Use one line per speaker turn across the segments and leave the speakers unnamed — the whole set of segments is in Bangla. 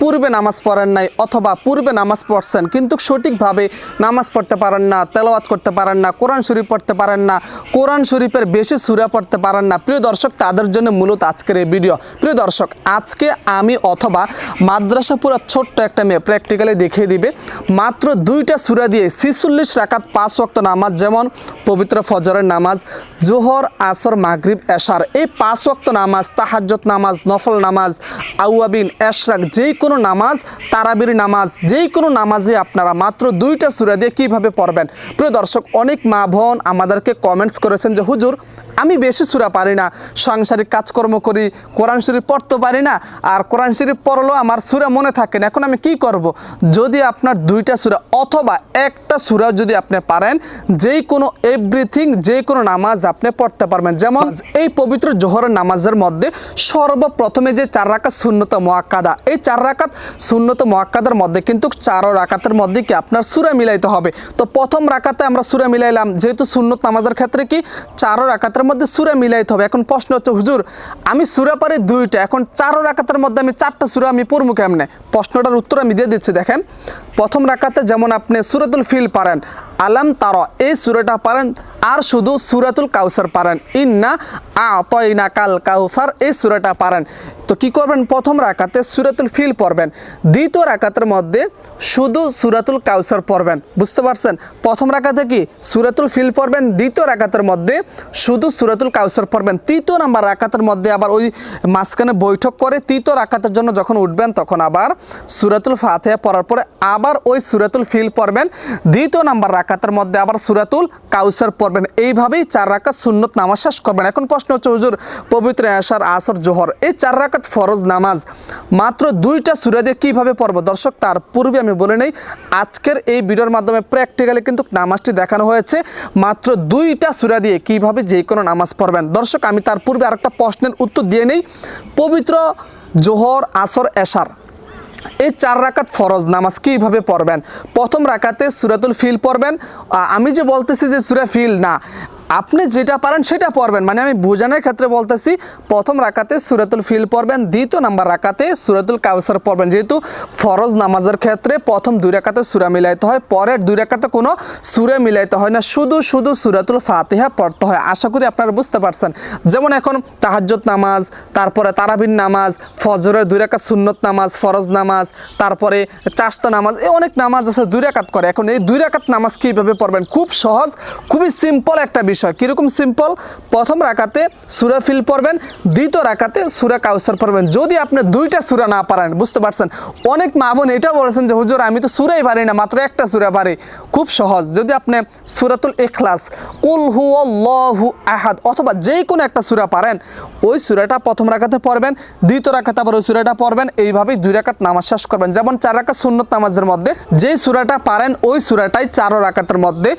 পূর্বে নামাজ পড়েন নাই অথবা পূর্বে নামাজ পড়ছেন, কিন্তু সঠিকভাবে নামাজ পড়তে পারেন না, তেলাওয়াত করতে পারেন না, কোরআন শরীফ পড়তে পারেন না, কোরআন শরীফের বেশি সুরা পড়তে পারেন না। প্রিয় দর্শক, তাদের জন্য মূলত আজকের এই ভিডিও। প্রিয় দর্শক, আজকে আমি অথবা মাদ্রাসা পুরো ছোট্ট একটা মেয়ে প্র্যাকটিক্যালি দেখিয়ে দিবে। মাত্র দুইটা সুরা দিয়ে ছিচল্লিশ রাকাত পাঁচ ওয়াক্ত নামাজ, যেমন পবিত্র ফজরের নামাজ, জোহর, আসর, মাগরিব, এশার। এই পাঁচ ওয়াক্ত নামাজ তাহাজ্জত নামাজ, নফল নামাজ, আউয়াবিন, এশরাক যেই কোনো নামাজ, তারাবির নামাজ যেই কোনো নামাজে আপনারা মাত্র দুইটা সুরা দিয়ে কীভাবে পড়বেন? প্রিয় দর্শক, অনেক মা বোন আমাদেরকে কমেন্টস করেছেন যে, হুজুর, আমি বেশি সুরা পারি না। সাংসারিক কাজকর্ম করি, কোরআন শরীফ পড়তে পারি না, আর কোরআন শরীফ পড়লেও আমার সুরা মনে থাকে না। এখন আমি কি করব। যদি আপনার দুইটা সুরা অথবা একটা সুরা যদি আপনি পারেন যেই কোনো এভরিথিং যে কোনো নামাজ আপনি পড়তে পারবেন। যেমন এই পবিত্র জোহরের নামাজের মধ্যে সর্বপ্রথমে যে চার রাকাত শূন্যতা মোয়াক্কাদা, এই চার রাকাত শূন্যত মোয়াক্কাদার মধ্যে কিন্তু চারো রাকাতের মধ্যে কি আপনার সুরা মিলাইতে হবে। তো প্রথম রাকাতে আমরা সুরা মিলাইলাম, যেহেতু সুন্নত নামাজের ক্ষেত্রে কি চারো রাকাতের মধ্যে সুরা মিলাইতে হবে। এখন প্রশ্ন হচ্ছে, হুজুর, আমি সুরা পারি দুইটা, এখন চারো রাকাতের মধ্যে আমি চারটা সুরা আমি পড়ব কেমনে? প্রশ্নটার উত্তর আমি দিয়ে দিচ্ছি, দেখেন। প্রথম রাকাতে যেমন আপনি সুরাতুল ফিল পারেন, আলাম তার, এই সুরাটা পারেন, আর শুধু সুরাতুল কাউসার পারেন। ইন্না তয়না কাল কাউসার, এই সুরাটা পারেন। তো কি করবেন? প্রথম রাকাতে সুরাতুল ফিল পড়বেন। দ্বিতীয় রাকাতের মধ্যে শুধু সুরাতুল কাউসার পড়বেন। বুঝতে পারছেন? প্রথম রাকাতে কি? সুরাতুল ফিল পড়বেন। দ্বিতীয় রাকাতের মধ্যে শুধু সুরাতুল কাউসার পড়বেন। তৃতীয় নাম্বার রাকাতের মধ্যে আবার ওই মাঝখানে বৈঠক করে তৃতীয় রাকাতের জন্য যখন উঠবেন, তখন আবার সুরাতুল ফাতেহা পড়ার পরে আবার ওই সুরাতুল ফিল পড়বেন। দ্বিতীয় নাম্বার রাকাতের মধ্যে আবার সুরাতুল কাউসার পড়বেন। এইভাবেই চার রাকাত সুন্নত নামাজ শেষ করবেন। এখন প্রশ্ন হচ্ছে, হুজুর, পবিত্র আসার আসর, জোহর, এই চার রাকাত ফরজ নামাজ। মাত্র দুইটা সুরা দিয়ে কীভাবে পড়ব? দর্শক, তার পূর্বে আমি বলে নেই, আজকের এই ভিডিওর মাধ্যমে প্র্যাকটিক্যালি কিন্তু নামাজটি দেখানো হয়েছে। মাত্র দুইটা সুরা দিয়ে কীভাবে যে কোনো নামাজ পড়বেন। দর্শক, আমি তার পূর্বে আরেকটা প্রশ্নের উত্তর দিয়ে নেই। পবিত্র জোহর, আসর, এশার, এই চার রাকাত ফরজ নামাজ কীভাবে পড়বেন? প্রথম রাকাতে সুরাতুল ফিল পড়বেন। আমি যে বলতেছি যে সুরা ফিল না আপনি যেটা পারেন সেটা পড়বেন। মানে আমি বোঝানোর ক্ষেত্রে বলতেছি, প্রথম রাকাতে সুরাতুল ফিল পড়বেন, দ্বিতীয় নাম্বার রাকাতে সুরাতুল কাউসার পড়বেন। যেহেতু ফরজ নামাজের ক্ষেত্রে প্রথম দুই রাকাতে সুরা মিলাইতে হয়, পরের দুই রাকাতে কোনো সুরে মিলাইতে হয় না। শুধু শুধু সুরাতুল ফাতিহা পড়তে হয়। আশা করি আপনারা বুঝতে পারছেন। যেমন এখন তাহাজ্জত নামাজ, তারপরে তারাবিন নামাজ, ফজরের দুই রাকাত সুন্নত নামাজ, ফরজ নামাজ, তারপরে চাষতা নামাজ এই অনেক নামাজ আছে দুই রাকাত করে। এখন এই দুই রাকাত নামাজ কীভাবে পড়বেন? খুব সহজ, খুবই সিম্পল একটা বিষয়। কীরকম সিম্পল প্রথম রাকাতে সুরা ফিল পড়বেন, দ্বিতীয় রাকাতে সুরা কাউসার পড়বেন। যদি আপনি দুইটা সুরা না পারেন, বুঝতে পারছেন? অনেক মা বোন এটা বলেছেন যে, হুজুর, আমি তো সুরাই পারি না, মাত্র একটা সুরা পারি। খুব সহজ। যদি আপনি সুরাতুল এখলাস কুল হু হু আহাদ অথবা যে কোনো একটা সুরা পারেন, ওই সুরাটা প্রথম রাকাতে পড়বেন, দ্বিতীয় রাকাতে আবার ওই সুরাটা পড়বেন, এইভাবেই দুই রাকাত নামাজ শেষ করবেন। যেমন চার রাকাত সুন্নত নামাজের মধ্যে, যেই সুরাটা পারেন, ওই সুরাটাই চারো রাকাতের মধ্যে।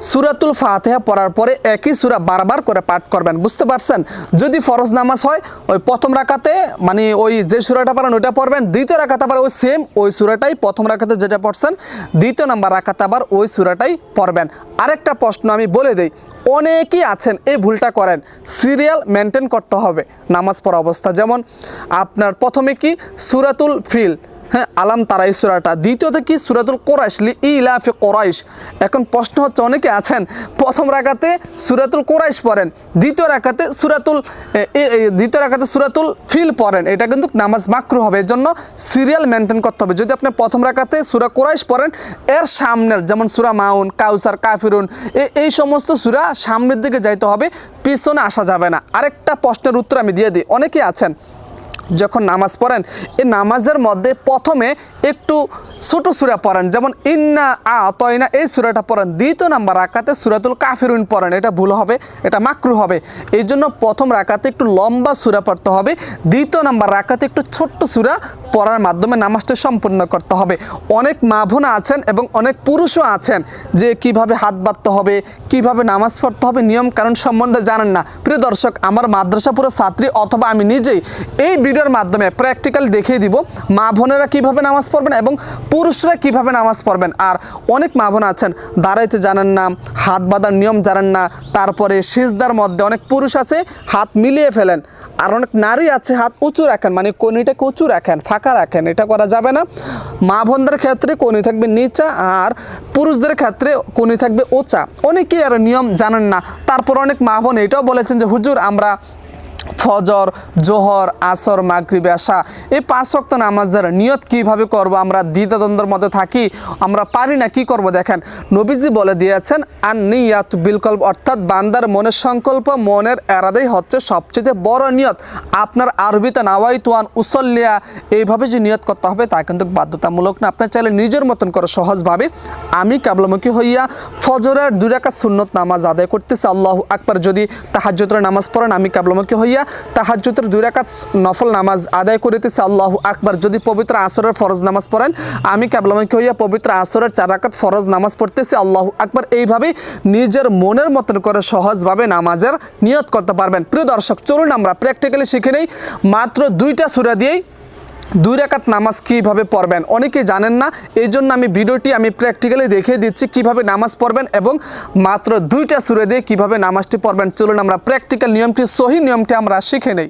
সুরাতুল ফাতেহা পড়ার পরে একই সুরা বারবার করে পাঠ করবেন, বুঝতে পারছেন? যদি ফরজ নামাজ হয়, ওই প্রথম রাকাতে মানে ওই যে সুরাটা পারেন, ওইটা পড়বেন। দ্বিতীয় রাখাতে আবার ওই সেম ওই সুরাটাই প্রথম রাকাতে যেটা পড়ছেন, দ্বিতীয় নাম্বার রাকাতে আবার ওই সুরাটাই পড়বেন। আরেকটা প্রশ্ন আমি বলে দিই, অনেকেই আছেন, এই ভুলটা করেন সিরিয়াল মেনটেন করতে হবে নামাজ পড়া অবস্থা। যেমন আপনার প্রথমে কি? সুরাতুল ফিল। হ্যাঁ আলাম তারাই সুরাটা। দ্বিতীয়ত কি? সুরাতুল কোরাইশ, লি ইলাফে কোরাইশ। এখন প্রশ্ন হচ্ছে, অনেকে আছেন, প্রথম রাখাতে সুরাতুল কোরাইশ পড়েন, দ্বিতীয় রাখাতে সুরাতুল দ্বিতীয় রাখাতে সুরাতুল ফিল পড়েন। এটা কিন্তু নামাজ মাকরু হবে এর জন্য সিরিয়াল মেনটেন করতে হবে। যদি আপনি প্রথম রাখাতে সুরা কোরাইশ পড়েন, এর সামনের, যেমন সুরা মাউন, কাউসার, কাফিরুন এই সমস্ত সুরা সামনের দিকে যাইতে হবে, পিছনে আসা যাবে না। আরেকটা প্রশ্নের উত্তর আমি দিয়ে দিই। অনেকে আছেন যখন নামাজ পড়েন এই নামাজের মধ্যে প্রথমে একটু ছোট সুরা পড়েন, যেমন ইন্না আ তয়না এই সুরাটা পড়েন। দ্বিতীয় নাম্বার রাকাতে সুরাতুল কাফিরুন পড়েন, এটা ভুল হবে, এটা মাকরু হবে। এই জন্য প্রথম রাকাতে একটু লম্বা সুরা পড়তে হবে। দ্বিতীয় নাম্বার রাকাতে একটু ছোট্ট সুরা পড়ার মাধ্যমে নামাজটা সম্পূর্ণ করতে হবে। অনেক মা বোনা আছেন এবং অনেক পুরুষও আছেন যে কীভাবে হাত বাঁধতে হবে, কীভাবে নামাজ পড়তে হবে, নিয়ম কারণ সম্বন্ধে জানেন না। প্রিয় দর্শক, আমার মাদ্রাসা পুরো ছাত্রী অথবা আমি নিজেই এই ভিডিও ভিডিওর মাধ্যমে প্র্যাকটিক্যাল দেখিয়ে দিব মা বোনেরা কীভাবে নামাজ পড়বেন এবং পুরুষরা কীভাবে নামাজ পড়বেন। আর অনেক মা বোন আছেন, দাঁড়াইতে জানেন না, হাত বাঁধার নিয়ম জানেন না, তারপরে সিজদার মধ্যে অনেক পুরুষ আছে, হাত মিলিয়ে ফেলেন। আর অনেক নারী আছে, হাত উঁচু রাখেন মানে কনিটাকে উঁচু রাখেন, ফাঁকা রাখেন। এটা করা যাবে না। মা বোনদের ক্ষেত্রে কনি থাকবে নিচা আর পুরুষদের ক্ষেত্রে কোনি থাকবে ওচা অনেকেই আর নিয়ম জানেন না। তারপর অনেক মা বোন এটাও বলেছেন যে, হুজুর, আমরা ফজর, জোহর, আসর, মাগরিব, আশা, এই পাঁচ ওয়াক্ত নামাজের নিয়ত কীভাবে করব আমরা দ্বিধাদ্বন্দ্বের মধ্যে থাকি, আমরা পারি না, কি করব দেখেন, নবীজি বলে দিয়েছেন আর নিয়াত বিলকল্প, অর্থাৎ বান্দার মনের সংকল্প, মনের এরাদাই হচ্ছে সবচেয়ে বড় নিয়ত। আপনার আরবিতে নাওয়াই তুয়ান উসল্লিয়া, এইভাবে যে নিয়ত করতে হবে তা কিন্তু বাধ্যতামূলক না। আপনার চাইলে নিজের মতন করে সহজভাবে, আমি কাবলামুখী হইয়া ফজরের দুই রাকাত সুন্নত নামাজ আদায় করতেছি, আল্লাহ আকবার, যদি তাহাজ্জুদের নামাজ পড়েন, আমি কাবলামুখী হইয়া তাহাজ্জুদের দুই রাকাত নফল নামাজ আদায় করিতেছে আল্লাহ আকবার। যদি পবিত্র আসরের ফরজ নামাজ পড়েন, আমি কাবলামুখী হইয়া পবিত্র আসরের চার রাকাত ফরজ নামাজ পড়তেছি আল্লাহ আকবার। এইভাবে নিজের মনের মতন করে সহজভাবে নামাজের নিয়ত করতে পারবেন। প্রিয় দর্শক, চলুন আমরা প্র্যাকটিক্যালি শিখে নেই। মাত্র দুইটা সুরা দিয়েই দুই রাকাত নামাজ কীভাবে পড়বেন? অনেকে জানেন না এই জন্য আমি ভিডিওটি আমি প্র্যাকটিক্যালি দেখিয়ে দিচ্ছি কীভাবে নামাজ পড়বেন এবং মাত্র দুইটা সুরে দিয়ে কীভাবে নামাজটি পড়বেন। চলুন আমরা প্র্যাকটিক্যাল নিয়মটি, সহি নিয়মটি আমরা শিখে নেই।